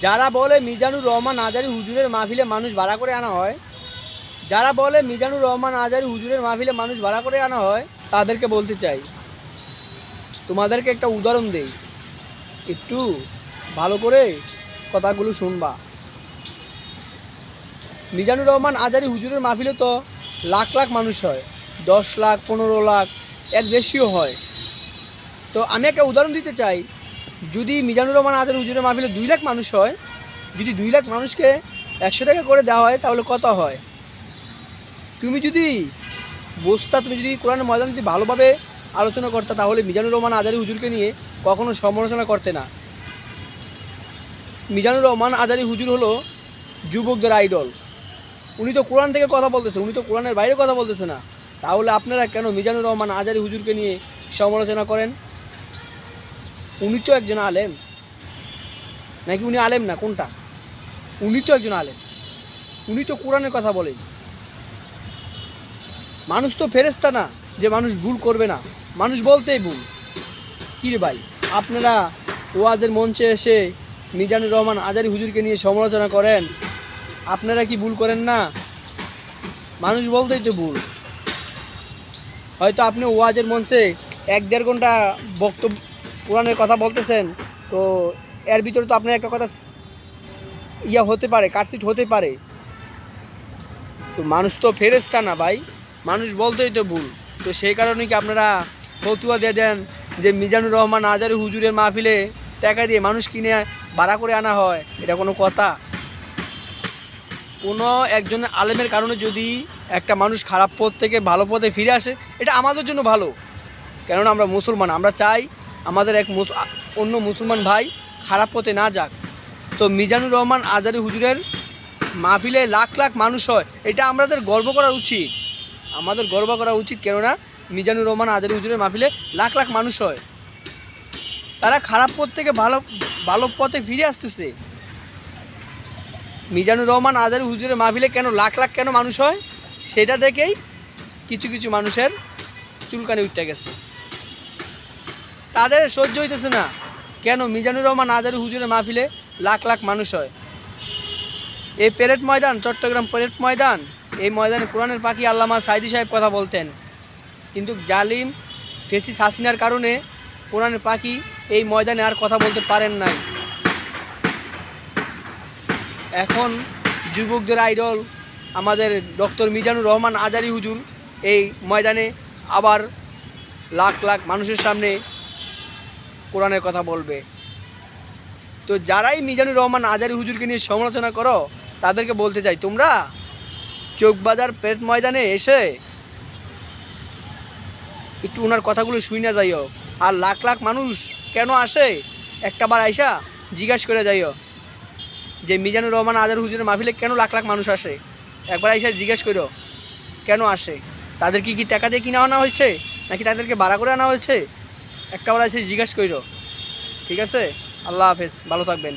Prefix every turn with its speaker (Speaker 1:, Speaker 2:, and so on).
Speaker 1: যারা বলে মিজানুর রহমান আজারি হুজুরের মাহফিলে মানুষ ভাড়া করে আনা হয়, যারা বলে মিজানুর রহমান আজারি হুজুরের মাহফিলে মানুষ ভাড়া করে আনা হয়, তাদেরকে বলতে চাই। তোমাদেরকে একটা উদাহরণ দেই। একটু ভালো করে কথাগুলো শুনবা। মিজানুর রহমান আজারি হুজুরের মাহফিলে তো লাখ লাখ মানুষ হয়, দশ লাখ, পনেরো লাখ, এর বেশিও হয়। তো আমি একটা উদাহরণ দিতে চাই যদি মিজানুর রহমান আজারি হুজুরের মাহফিলে দুই লাখ মানুষ হয়, যদি দুই লাখ মানুষকে একশো টাকা করে দেওয়া হয়, তাহলে কত হয়? তুমি যদি বসতা, তুমি যদি কোরআনের ময়দান যদি ভালোভাবে আলোচনা করতে, তাহলে মিজানুর রহমান আজারি হুজুরকে নিয়ে কখনো সমালোচনা করতে না। মিজানুর রহমান আজারি হুজুর হলো যুবকদের আইডল। উনি তো কোরআন থেকে কথা বলতেছে, উনি তো কোরআনের বাইরে কথা বলতেছে না। তাহলে আপনারা কেন মিজানুর রহমান আজারি হুজুরকে নিয়ে সমালোচনা করেন? উনি তো একজন আলেম। নাকি উনি আলেম না? কোনটা? উনি তো একজন আলেম। উনি তো কোরআনের কথা বলেন। মানুষ তো ফেরেস্তা না যে মানুষ ভুল করবে না। মানুষ বলতেই ভুল। কী ভাই? আপনারা ওয়াজের মঞ্চে এসে মিজানুর রহমান আজারি হুজুরকে নিয়ে সমালোচনা করেন। আপনারা কি ভুল করেন না? মানুষ বলতেই তো ভুল। হয়তো আপনি ওয়াজের মঞ্চে এক দেড় ঘণ্টা বক্তব্য কোরআনের কথা বলতেছেন, তো এর ভিতরে তো আপনার একটা কথা ইয়া হতে পারে কাটসিট হতে পারে। তো মানুষ তো ফেরেস্তা না ভাই, মানুষ বলতেই তো ভুল। তো সেই কারণে কি আপনারা ফতুয়া দিয়ে দেন যে মিজানুর রহমান আজারি হুজুরের মাহফিলে টাকা দিয়ে মানুষ কিনে ভাড়া করে আনা হয়? এটা কোনো কথা? কোনো একজন আলেমের কারণে যদি একটা মানুষ খারাপ পথ থেকে ভালো পথে ফিরে আসে, এটা আমাদের জন্য ভালো। কেননা আমরা মুসলমান, আমরা চাই আমাদের এক মুস- অন্য মুসলমান ভাই খারাপ পথে না যাক। তো মিজানুর রহমান আজারি হুজুরের মাহফিলে লাখ লাখ মানুষ হয়, এটা আমাদের গর্ব করা উচিত। আমাদের গর্ব করা উচিত কেননা মিজানুর রহমান আজারি হুজুরের মাহফিলে লাখ লাখ মানুষ হয়। তারা খারাপ পথ থেকে ভালো ভালো পথে ফিরে আসতেছে। মিজানুর রহমান আজারি হুজুরের মাহফিলে কেন লাখ লাখ কেন মানুষ হয়, সেটা দেখেই কিছু কিছু মানুষের চুলকানি উঠতে গেছে। তাদের সহ্য হইতেছে না। কেন মিজানুর রহমান আজারি হুজুরের মাহফিলে লাখ লাখ মানুষ হয়? এই প্যারেড ময়দান, চট্টগ্রাম প্যারেড ময়দান, এই ময়দানে কোরআনের পাখি আল্লামা সাইদি সাহেব কথা বলতেন। কিন্তু জালিম ফেসিস হাসিনার কারণে কোরআনের পাখি এই ময়দানে আর কথা বলতে পারেন নাই। এখন যুবকদের আইডল, আমাদের ডক্টর মিজানুর রহমান আজারি হুজুর এই ময়দানে আবার লাখ লাখ মানুষের সামনে কোরআনের কথা বলবে। তো যারাই মিজানুর রহমান আজারি হুজুরকে নিয়ে সমালোচনা করো, তাদেরকে বলতে চাই, তোমরা চোখবাজার পেট ময়দানে এসে একটু ওনার কথাগুলো শুই না যাইও। আর লাখ লাখ মানুষ কেন আসে? একটা বার আইসা জিজ্ঞাসা করে যাইও যে, মিজানুর রহমান আজার হুজুরের মাহফিলে কেন লাখ লাখ মানুষ আসে? একবার আইসা জিজ্ঞেস করো কেন আসে? তাদের কি কি টাকা দিয়ে কিনে আনা হয়েছে? নাকি তাদেরকে ভাড়া করে আনা হয়েছে? একটা বার এসে জিজ্ঞাসা করো ঠিক আছে? আল্লাহ হাফেজ ভালো থাকবেন।